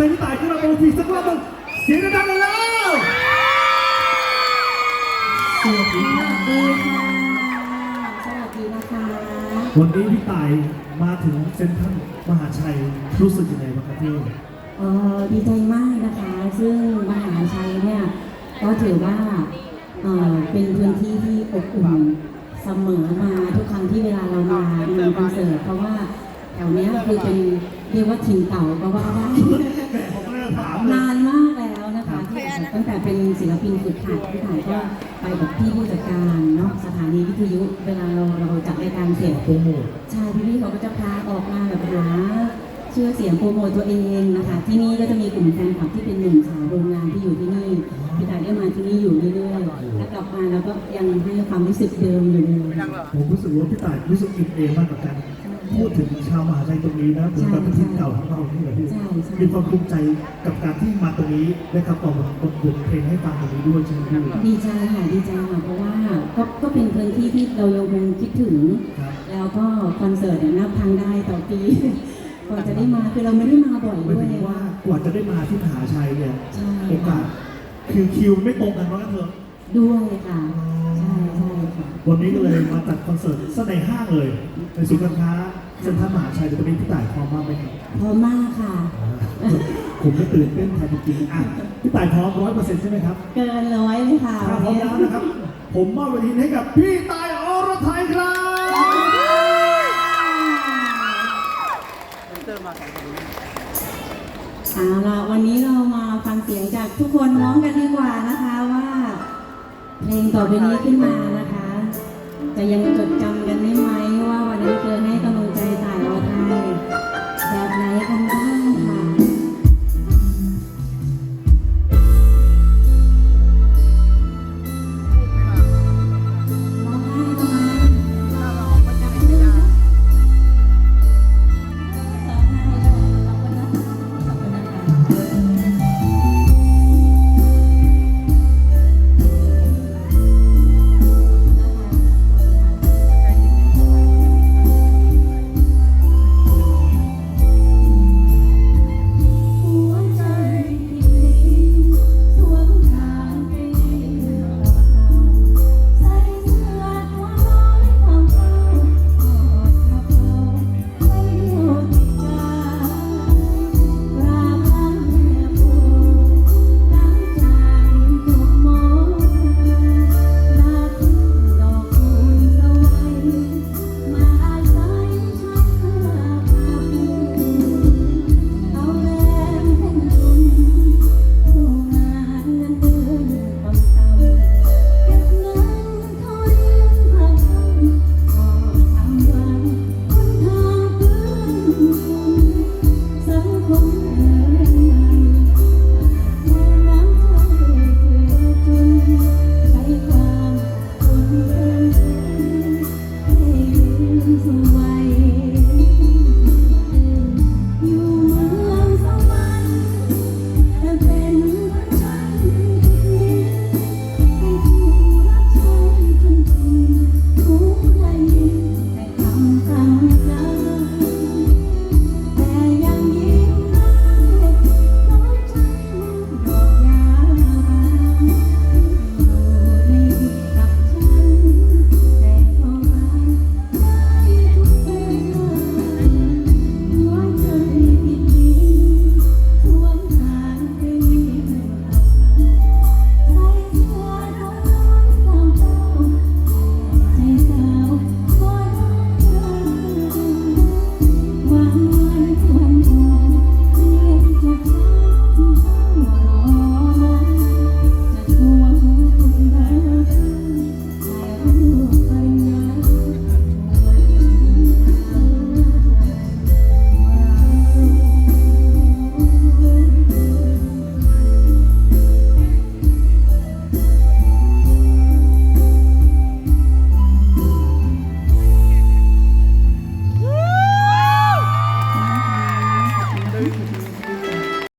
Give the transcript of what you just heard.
ชิญพี่ตายขึ้นมาบนทีสักรอบหนึ่งเสียงดังๆเลยแล้วสวัสดีค่ะ สวัสดีนะคะวันนี้พี่ตายมาถึงเซ็นทรัลมหาชัยรู้สึกยังไงบ้างครับพี่เอ่อดีใจมากนะคะ ซึ่งมหาชัยเนี่ยก็ถือว่าเอ่อเป็นพื้นที่ที่อบอุ่นเสมอมาทุกครั้งที่เวลาเรามางานคอนเสิร์ตเพราะว่าแถวเนี้ยคือเป็น เรียกว่าถิ่นเก่าก็ว่าได้ผมก็เลยถามเลยนานมากแล้วนะคะที่ตั้งแต่เป็นศิลปินฝึกหัดพี่ถ่ายก็ไปกับพี่ผู้จัดการเนาะสถานีวิทยุเวลาเราเราจัดรายการเสร็จโปรโมทใช่พี่ๆเขาก็จะพาออกมาแบบหาชื่อเสียงโปรโมทตัวเองนะคะ ที่นี่ก็จะมีกลุ่มแฟนคลับที่เป็นหนุ่มสาวโรงงานที่อยู่ที่นี่พี่ถ่ายได้มาที่นี่อยู่เรื่อยๆถ้ากลับมาแล้วก็ยังให้ความรู้สึกเดิมอยู่เลยผมรู้สึกว่าพี่ต่ายรู้สึกอิ่มเอมมากกับการ พูดถึงชาวมหาชัยตรงนี้นะเหมือนกับเป็นที่เก่าของเราที่แหละพี่ใช่ใช่มีความภูมิใจกับการที่มาตรงนี้และกับต่อบทบทเพลงให้ฟังตรงนี้ด้วยใช่ไหมพี่ดีใจค่ะดีใจค่ะเพราะว่าก็ก็เป็นพื้นที่ที่เรายังคงคิดถึงครับแล้วก็คอนเสิร์ตเนี่ยนับทางได้ต่อปีกว่าจะได้มาคือเราไม่ได้มาบ่อยหมายด้วยถึงว่ากว่าจะได้มาที่มหาชัยเนี่ยใช่โอกาสคือคิวไม่ตรงกันว่างั้นเถอะด้วยค่ะใช่ใช่ค่ะวันนี้ก็เลยมาจัดคอนเสิร์ตซะในห้างเลยในศูนย์การค้า เซ็นทรัลมหาชัยจะเป็นพี่ต่ายพร้อมมากไหมครับพร้อมมากค่ะ ผมก็ตื่นเต้นแทนจริงๆอะพี่ต่ายพร้อมร้อยเปอร์เซ็นต์ใช่ไหมครับเกินร้อยเลยค่ะถ้าพร้อมแล้วนะครับ ผมมอบเวทีให้กับพี่ตายอรไทยครับเอาละวันนี้เรามาฟังเสียงจากทุกคนร้องกันดีกว่านะคะว่า เพลงต่อไปนี้ขึ้นมานะคะ จะยังจดจำกันได้ไหมว่าวันนั้นเคยให้กำลังใจต่